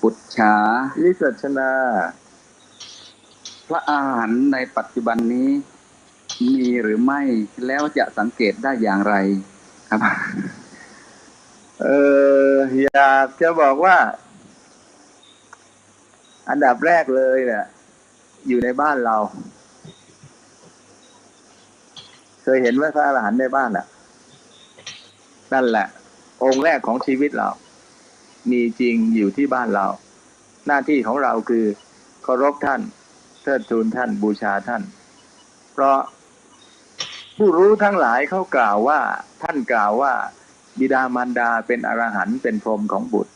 ปุจฉาวิสัชนา พระอาหารในปัจจุบันนี้มีหรือไม่แล้วจะสังเกตได้อย่างไรครับ เอออยากจะบอกว่า อันดับแรกเลยเนี่ยอยู่ในบ้านเรา เคยเห็นไหมพระอรหันต์ในบ้านอะ นั่นแหละ องค์แรกของชีวิตเรา มีจริงอยู่ที่บ้านเรา หน้าที่ของเราคือเคารพท่านเทิดทูนท่านบูชาท่าน เพราะผู้รู้ทั้งหลายเขากล่าวว่า ท่านกล่าวว่า บิดามารดาเป็นอรหันต์เป็นพรหมของบุตร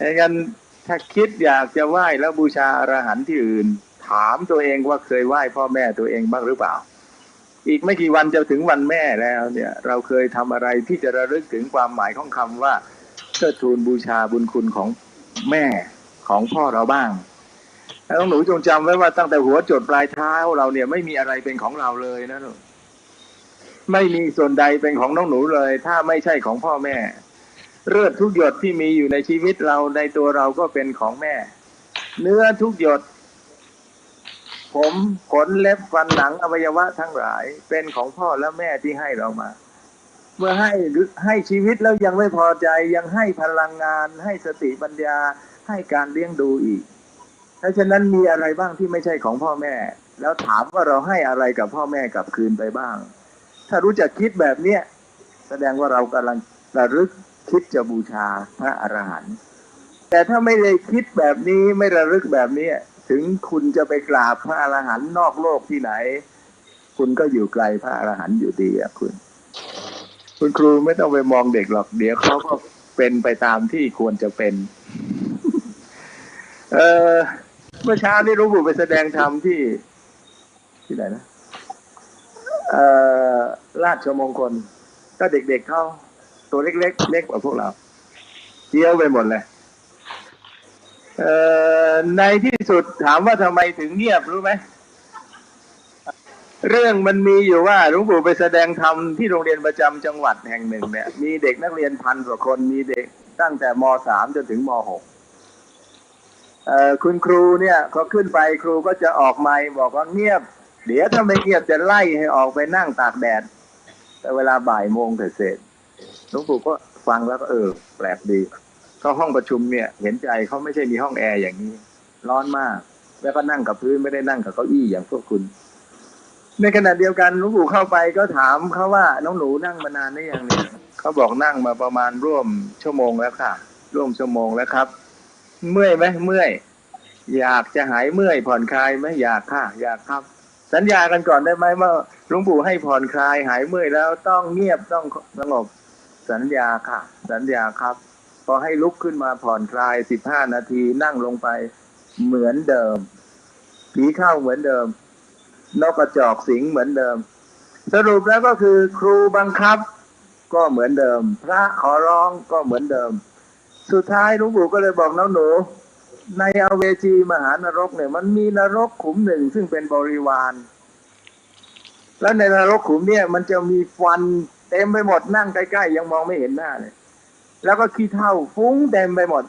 ดังนั้นถ้าคิดอยากจะไหว้แล้วบูชาอรหันต์ที่อื่น ถามตัวเองว่าเคยไหว้พ่อแม่ตัวเองบ้างหรือเปล่า อีกไม่กี่วันจะถึงวันแม่แล้วเนี่ย เราเคยทำอะไรที่จะระลึกถึงความหมายของคำว่า ทิดทูนบูชาบุญคุณของแม่ของพ่อเราบ้างแล้วหนูจงจำไว้ว่าตั้งแต่หัวจดปลายเท้าเราเนี่ยไม่มีอะไรเป็นของเราเลยนะลูกไม่มีส่วนใดเป็นของน้องหนูเลย ถ้าไม่ใช่ของพ่อแม่ เลือดทุกหยดที่มีอยู่ในชีวิตเราในตัวเราก็เป็นของแม่ เนื้อทุกหยด ผมขนเล็บฟันหนังอวัยวะทั้งหลาย เป็นของพ่อและแม่ที่ให้เรามา เมื่อให้ให้ชีวิตแล้วยังไม่พอใจยังให้พลังงาน ให้สติปัญญาให้การเลี้ยงดูอีกเพราะฉะนั้นมีอะไรบ้างที่ไม่ใช่ของพ่อแม่ แล้วถามว่าเราให้อะไรกับพ่อแม่กลับคืนไปบ้าง ถ้ารู้จักคิดแบบเนี้ยแสดงว่าเรากำลังระลึกคิดจะบูชาพระอรหันต์แต่ถ้าไม่ได้คิดแบบนี้ไม่ระลึกแบบนี้ถึงคุณจะไปกราบพระอรหันต์นอกโลกที่ไหน คุณก็อยู่ไกลพระอรหันต์อยู่ดีอะคุณ คุณครูไม่ต้องไปมองเด็กหรอก เดี๋ยวเขาก็เป็นไปตามที่ควรจะเป็น เออเมื่อเช้านี้หลุงปู่ไปแสดงธรรมที่ ที่ไหนนะเอ่อราชมงคล ก็เด็กๆเขาตัวเล็กๆเล็กกว่าพวกเราเยี่ยวไปหมดเลยเอ่อในที่สุดถามว่าทำไมถึงเงียบรู้ไหม เรื่องมันมีอยู่ว่าหลวงปู่ไปแสดงธรรมที่โรงเรียนประจำจังหวัดแห่งหนึ่งเนี่ยมีเด็กนักเรียนพันกว่าคนมีเด็กตั้งแต่มสามจนถึงมหกคุณครูเนี่ยเขาขึ้นไปครูก็จะออกไมค์บอกว่าเงียบ เดี๋ยวถ้าไม่เงียบจะไล่ให้ออกไปนั่งตากแดด แต่เวลาบ่ายโมงเสร็จหลวงปู่ก็ฟังแล้วก็เออ แปลกดีก็ห้องประชุมเนี่ย เห็นใจเขาไม่ใช่มีห้องแอร์อย่างนี้ ร้อนมาก แล้วก็นั่งกับพื้นไม่ได้นั่งกับเก้าอี้อย่างพวกคุณ ในขณะเดียวกันหลวงปู่เข้าไปก็ถามเขาว่าน้องหนูนั่งมานานได้ยังเนี่ยเขาบอกนั่งมาประมาณร่วมชั่วโมงแล้วค่ะ ร่วมชั่วโมงแล้วครับ เมื่อยไหมเมื่อย อยากจะหายเมื่อยผ่อนคลายไหมอยากค่ะ อยากครับ สัญญากันก่อนได้ไหมว่าหลวงปู่ให้ผ่อนคลายหายเมื่อยแล้วต้องเงียบต้องสงบสัญญาค่ะ สัญญาครับ พอให้ลุกขึ้นมาผ่อนคลายสิบห้านาทีนั่งลงไปเหมือนเดิมผีเข้าเหมือนเดิม นกกระจอกสิงเหมือนเดิม สรุปแล้วก็คือครูบังคับก็เหมือนเดิม พระขอร้องก็เหมือนเดิม สุดท้ายหลวงปู่ก็เลยบอกน้องหนู ในอเวจีมหานรกเนี่ย มันมีนรกขุมหนึ่งซึ่งเป็นบริวาร แล้วในนรกขุมเนี่ยมันจะมีฟันเต็มไปหมดนั่งใกล้ๆยังมองไม่เห็นหน้าเลยแล้วก็ขี้เถ้าฟุ้งเต็มไปหมด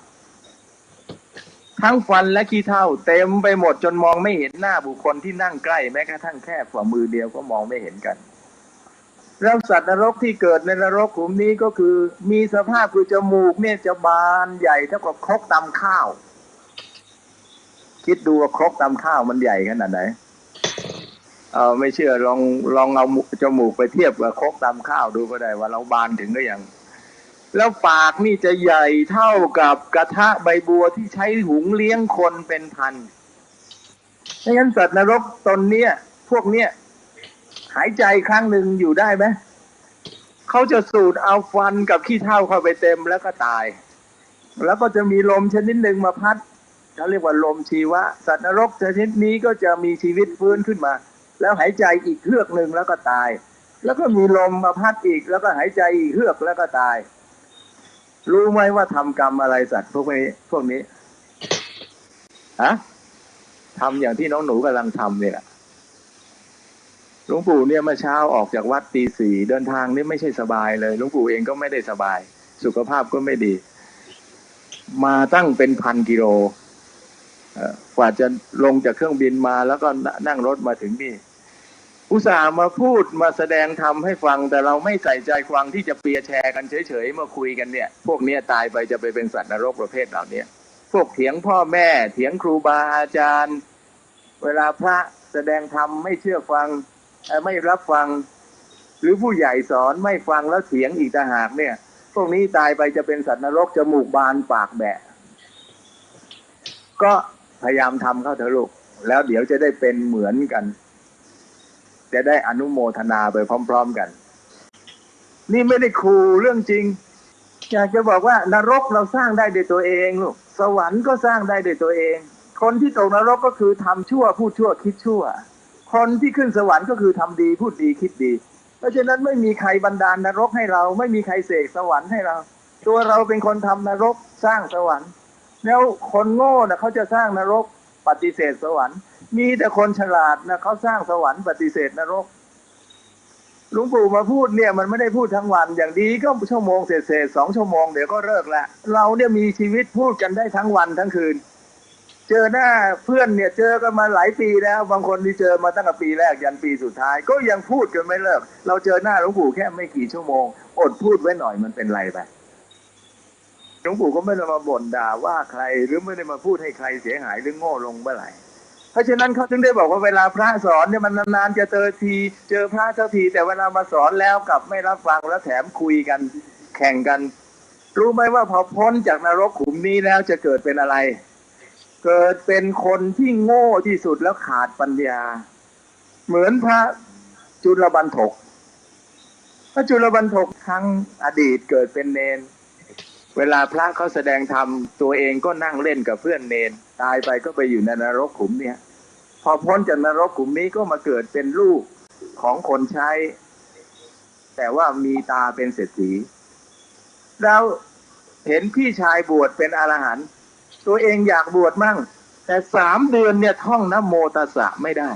ทั้งฟันและขี้เถ้าเต็มไปหมดจนมองไม่เห็นหน้าบุคคลที่นั่งใกล้แม้กระทั่งแค่ฝ่ามือเดียวก็มองไม่เห็นกันแล้วสัตว์นรกที่เกิดในนรกขุมนี้ก็คือ มีสภาพคือจมูกเนี่ยจะบานใหญ่เท่ากับครกตำข้าว คิดดูว่าครกตำข้าวมันใหญ่ขนาดไหนเออไม่เชื่อลองลองเอาจมูกไปเทียบกับครกตำข้าวดูก็ได้ว่าเราบานถึงหรือยัง แล้วปากนี่จะใหญ่เท่ากับกระทะใบบัวที่ใช้หุงเลี้ยงคนเป็นพันดังนั้นสัตว์นรกตนเนี้ยพวกเนี้ยหายใจครั้งหนึ่งอยู่ได้ไหมเขาจะสูดเอาฟันกับขี้เถ้าเข้าไปเต็มแล้วก็ตาย แล้วก็จะมีลมชนิดหนึ่งมาพัดเขาเรียกว่าลมชีวะ สัตว์นรกชนิดนี้ก็จะมีชีวิตฟื้นขึ้นมา แล้วหายใจอีกเฮือกหนึ่งแล้วก็ตาย แล้วก็มีลมมาพัดอีก แล้วก็หายใจอีกเฮือกแล้วก็ตาย รู้ไหมว่าทำกรรมอะไรสัตว์พวกนี้ พวกนี้ฮะทำอย่างที่น้องหนูกำลังทำเนี่ยหลวงปู่เนี่ยเมื่อเช้าออกจากวัดตีสี่เดินทางนี่ไม่ใช่สบายเลยหลวงปู่เองก็ไม่ได้สบาย สุขภาพก็ไม่ดี มาตั้งเป็นพันกิโลเอ่อกว่าจะลงจากเครื่องบินมาแล้วก็นั่งรถมาถึงนี่ อุตส่าห์มาพูดมาแสดงธรรมให้ฟัง แต่เราไม่ใส่ใจฟังที่จะเปียแชร์กันเฉยๆมาคุยกันเนี่ย พวกเนี้ยตายไปจะไปเป็นสัตว์นรกประเภทเหล่านี้พวกเถียงพ่อแม่เถียงครูบาอาจารย์ เวลาพระแสดงธรรมไม่เชื่อฟังไม่รับฟัง หรือผู้ใหญ่สอนไม่ฟังแล้วเถียงอีกต่างหากเนี่ย พวกนี้ตายไปจะเป็นสัตว์นรกจมูกบานปากแบะก็พยายามทำเข้าเถอะลูกแล้วเดี๋ยวจะได้เป็นเหมือนกัน จะได้อนุโมทนาไปพร้อม ๆกัน นี่ไม่ได้ครูเรื่องจริง อยากจะบอกว่านรกเราสร้างได้ด้วยตัวเองลูกสวรรค์ก็สร้างได้ด้วยตัวเอง คนที่ตกนรกก็คือทำชั่วพูดชั่วคิดชั่ว คนที่ขึ้นสวรรค์ก็คือทำดีพูดดีคิดดี เพราะฉะนั้นไม่มีใครบันดาลนรกให้เรา ไม่มีใครเสกสวรรค์ให้เรา ตัวเราเป็นคนทำนรกสร้างสวรรค์ แล้วคนโง่นะเขาจะสร้างนรกปฏิเสธสวรรค์ มีแต่คนฉลาดนะเขาสร้างสวรรค์ปฏิเสธนรกลวงปู่มาพูดเนี่ยมันไม่ได้พูดทั้งวันอย่างดีก็ชั่วโมงเศษสองชั่วโมงเดี๋ยวก็เลิกละเราเนี่ยมีชีวิตพูดกันได้ทั้งวันทั้งคืน เจอหน้าเพื่อนเนี่ยเจอกันมาหลายปีแล้ว บางคนที่เจอมาตั้งแต่ปีแรกยันปีสุดท้าย ก็ยังพูดกันไม่เลิก เราเจอหน้าหลวงปู่แค่ไม่กี่ชั่วโมง อดพูดไว้หน่อยมันเป็นไรไปหลวงปู่ก็ไม่ได้มาบ่นด่าว่าใครหรือไม่ได้มาพูดให้ใครเสียหายหรือโง่ลงเมื่อไหร่ เพราะฉะนั้นเขาถึงได้บอกว่าเวลาพระสอนเนี่ยมันนานๆจะเจอที เจอพระเจ้าที แต่เวลามาสอนแล้วกลับไม่รับฟังแล้วแถมคุยกัน แข่งกัน รู้ไหมว่าพอพ้นจากนรกขุมนี้แล้วจะเกิดเป็นอะไร เกิดเป็นคนที่โง่ที่สุดแล้วขาดปัญญา เหมือนพระจุลบันทกพระจุลบันทกครั้งอดีตเกิดเป็นเนน เวลาพระเขาแสดงธรรมตัวเองก็นั่งเล่นกับเพื่อนเนน ตายไปก็ไปอยู่ในนรกขุมเนี่ยพอพ้นจากนรกขุมนี้ก็มาเกิดเป็นลูกของคนใช้ แต่ว่ามีตาเป็นเศรษฐีแล้วเห็นพี่ชายบวชเป็นอรหันต์ตัวเองอยากบวชมั่ง แต่สามเดือนเนี่ยท่องนโมตสะไม่ได้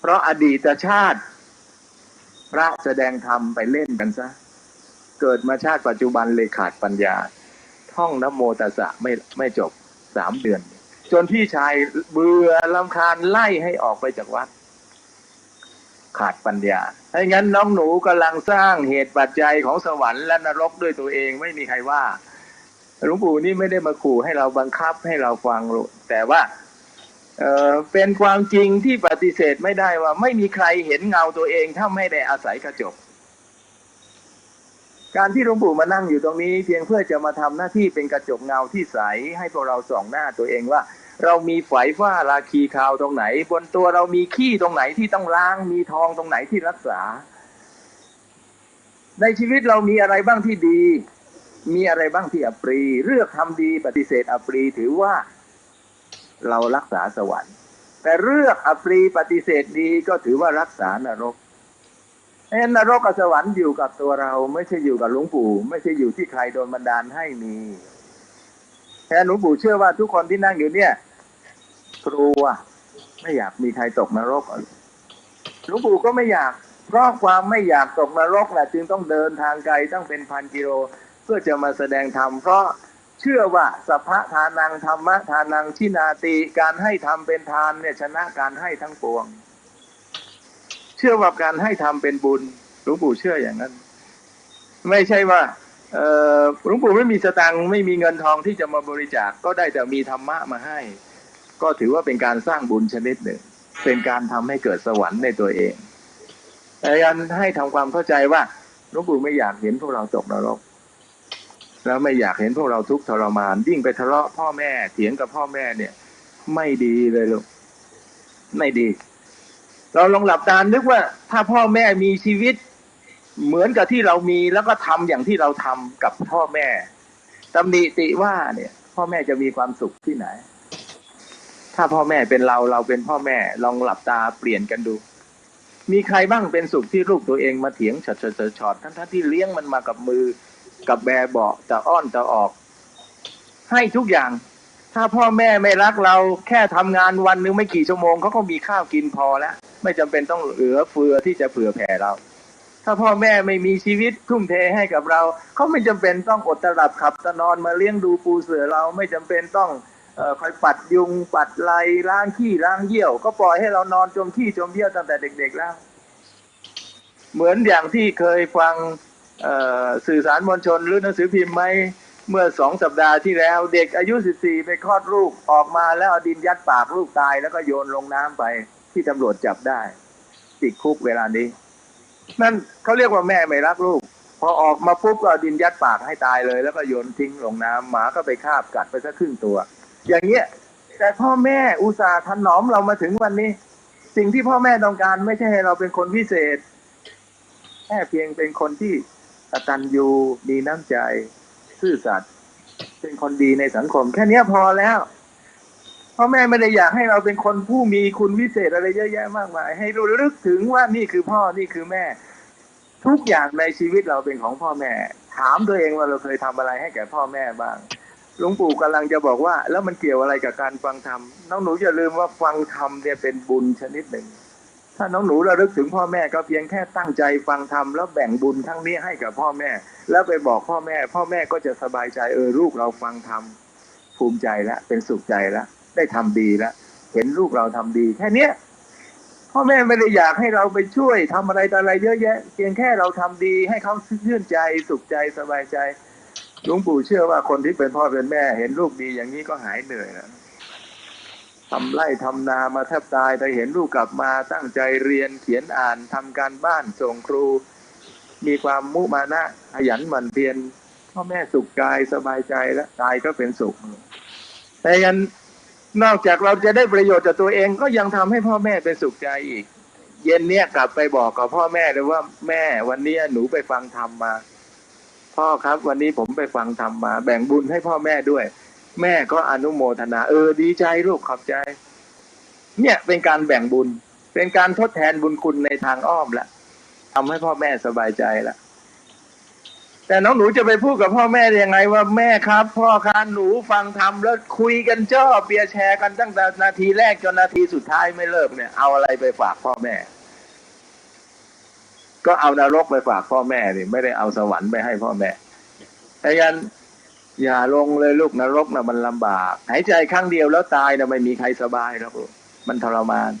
เพราะอดีตชาติ พระแสดงธรรมไปเล่นกันซะ เกิดมาชาติปัจจุบันเลยขาดปัญญา ท่องนโมตัสสะไม่ไม่จบสามเดือน จนพี่ชายเบื่อลำคาญไล่ให้ออกไปจากวัด ขาดปัญญาถ้างั้นน้องหนูกำลังสร้างเหตุปัจจัยของสวรรค์และนรกด้วยตัวเองไม่มีใครว่าหลวงปู่นี่ไม่ได้มาขู่ให้เราบังคับให้เราฟังหรอกแต่ว่าเออเป็นความจริงที่ปฏิเสธไม่ได้ว่า ไม่มีใครเห็นเงาตัวเองถ้าไม่ได้อาศัยกระจก การที่หลวงปู่มานั่งอยู่ตรงนี้ เพียงเพื่อจะมาทำหน้าที่เป็นกระจกเงาที่ใสให้พวกเราส่องหน้าตัวเองว่า เรามีไฝฝ้าราคีคาวตรงไหน บนตัวเรามีขี้ตรงไหนที่ต้องล้าง มีทองตรงไหนที่รักษา ในชีวิตเรามีอะไรบ้างที่ดี มีอะไรบ้างที่อปรี เลือกทำดีปฏิเสธอปรีถือว่า เรารักษาสวรรค์ แต่เลือกอปรีปฏิเสธดีก็ถือว่ารักษานรก เอ็นนรกกับสวรรค์อยู่กับตัวเรา ไม่ใช่อยู่กับหลวงปู่ ไม่ใช่อยู่ที่ใครโดนบันดาลให้มีแค่หลวงปู่เชื่อว่าทุกคนที่นั่งอยู่เนี่ยกลัวไม่อยากมีใครตกนรกหลวงปู่ก็ไม่อยาก เพราะความไม่อยากตกนรกแหละจึงต้องเดินทางไกลตั้งเป็นพันกิโล เพื่อจะมาแสดงธรรมเพราะเชื่อว่าสัพพะทานังธรรมะทานังชินาติการให้ทำเป็นทานเนี่ยชนะการให้ทั้งปวง เชื่อว่าการให้ทำเป็นบุญหลวงปู่เชื่ออย่างนั้น ไม่ใช่ว่าหลวงปู่ไม่มีสตังค์ไม่มีเงินทองที่จะมาบริจาคก็ได้แต่มีธรรมะมาให้ ก็ถือว่าเป็นการสร้างบุญชนิดหนึ่ง เป็นการทำให้เกิดสวรรค์ในตัวเองแต่การให้ทำความเข้าใจว่าหลวงปู่ไม่อยากเห็นพวกเราตกนรก แล้วไม่อยากเห็นพวกเราทุกข์ทรมาน ยิ่งไปทะเลาะพ่อแม่เถียงกับพ่อแม่เนี่ย ไม่ดีเลยลูกไม่ดี เราลองหลับตานึกว่าถ้าพ่อแม่มีชีวิต เหมือนกับที่เรามีแล้วก็ทำอย่างที่เราทำกับพ่อแม่ตำหนิติว่าเนี่ย พ่อแม่จะมีความสุขที่ไหน ถ้าพ่อแม่เป็นเราเราเป็นพ่อแม่ ลองหลับตาเปลี่ยนกันดู มีใครบ้างเป็นสุขที่ลูกตัวเองมาเถียงฉอดฉอดฉอดทั้งทั้งที่เลี้ยงมันมากับมือกับแบเบาะจะอ้อนจะออก ให้ทุกอย่าง ถ้าพ่อแม่ไม่รักเราแค่ทำงานวันหนึงไม่กี่ชั่วโมงเขาก็มีข้าวกินพอแล้ว ไม่จำเป็นต้องเหลือเฟือที่จะเผื่อแผ่เรา ถ้าพ่อแม่ไม่มีชีวิตทุ่มเทให้กับเรา เขาไม่จำเป็นต้องอดตลับขับตะนอนมาเลี้ยงดูปูเสือเราไม่จำเป็นต้องออคอยปัดยุงปัดไลล้างขี้ล้างเยี่ยว ก็ปล่อยให้เรานอนจมขี้จมเยี่ยวตั้งแต่เด็ก ๆแล้ว เหมือนอย่างที่เคยฟังสื่อสารมวลชนหรือหนังสือพิมพ์ไหมเมื่อสองสัปดาห์ที่แล้ว เด็กอายุ 14 ไปคลอดลูกออกมาแล้วเอาดินยัดปากลูกตายแล้วก็โยนลงน้ำไป ที่ตำรวจจับได้ ติดคุกเวลานี้ นั่นเขาเรียกว่าแม่ไม่รักลูก พอออกมาปุ๊บก็ดินยัดปากให้ตายเลย แล้วก็โยนทิ้งลงน้ำหมาก็ไปคาบกัดไปสักครึ่งตัว อย่างเงี้ยแต่พ่อแม่อุตส่าห์ถนอมเรามาถึงวันนี้ สิ่งที่พ่อแม่ต้องการไม่ใช่ให้เราเป็นคนพิเศษ แค่เพียงเป็นคนที่กตัญญูมีน้ำใจ ซื่อสัตย์เป็นคนดีในสังคม แค่เนี้ยพอแล้ว พ่อแม่ไม่ได้อยากให้เราเป็นคนผู้มีคุณวิเศษอะไรเยอะแยะมากมาย ให้รู้ลึกถึงว่านี่คือพ่อนี่คือแม่ ทุกอย่างในชีวิตเราเป็นของพ่อแม่ ถามตัวเองว่าเราเคยทำอะไรให้แก่พ่อแม่บ้างหลวงปู่กำลังจะบอกว่า แล้วมันเกี่ยวอะไรกับการฟังธรรมน้องหนูอย่าลืมว่าฟังธรรมเนี่ยเป็นบุญชนิดหนึ่ง ถ้าน้องหนูระลึกถึงพ่อแม่ก็เพียงแค่ตั้งใจฟังธรรมแล้วแบ่งบุญทั้งนี้ให้กับพ่อแม่ แล้วไปบอกพ่อแม่ พ่อแม่ก็จะสบายใจเออลูกเราฟังธรรมภูมิใจแล้วเป็นสุขใจแล้ว ได้ทำดีแล้วเห็นลูกเราทำดี แค่เนี้ยพ่อแม่ไม่ได้อยากให้เราไปช่วยทำอะไรต่ออะไรเยอะแยะ เพียงแค่เราทำดีให้เขาชื่นใจสุขใจสบายใจหลวงปู่เชื่อว่าคนที่เป็นพ่อเป็นแม่ เห็นลูกดีอย่างนี้ก็หายเหนื่อยแล้วทำไร่ทำนามาแทบตายแต่เห็นลูกกลับมาตั้งใจเรียนเขียนอ่านทำการบ้านส่งครู มีความมุมานะขยันหมั่นเพียรพ่อแม่สุขกายสบายใจและกายก็เป็นสุขแต่ยัน นอกจากเราจะได้ประโยชน์จากตัวเองก็ยังทำให้พ่อแม่เป็นสุขใจอีก เย็นเนี้ยกลับไปบอกกับพ่อแม่เลยว่าแม่วันนี้หนูไปฟังธรรมมา พ่อครับวันนี้ผมไปฟังธรรมมา แบ่งบุญให้พ่อแม่ด้วย แม่ก็อนุโมทนา เออดีใจลูกขอบใจ เนี่ยเป็นการแบ่งบุญ เป็นการทดแทนบุญคุณในทางอ้อมละทำให้พ่อแม่สบายใจละ แต่น้องหนูจะไปพูดกับพ่อแม่ยังไงว่าแม่ครับ พ่อครับหนูฟังทำแล้วคุยกันเจ้อเปียแชร์กันตั้งแต่นาทีแรกจนนาทีสุดท้ายไม่เลิกเนี่ย เอาอะไรไปฝากพ่อแม่ ก็เอานรกไปฝากพ่อแม่นี่ไม่ได้เอาสวรรค์ไปให้พ่อแม่แต่ยันอย่าลงเลยลูกนรกนะมันลำบาก หายใจครั้งเดียวแล้วตายนะไม่มีใครสบายหรอกลูกมันทรมาน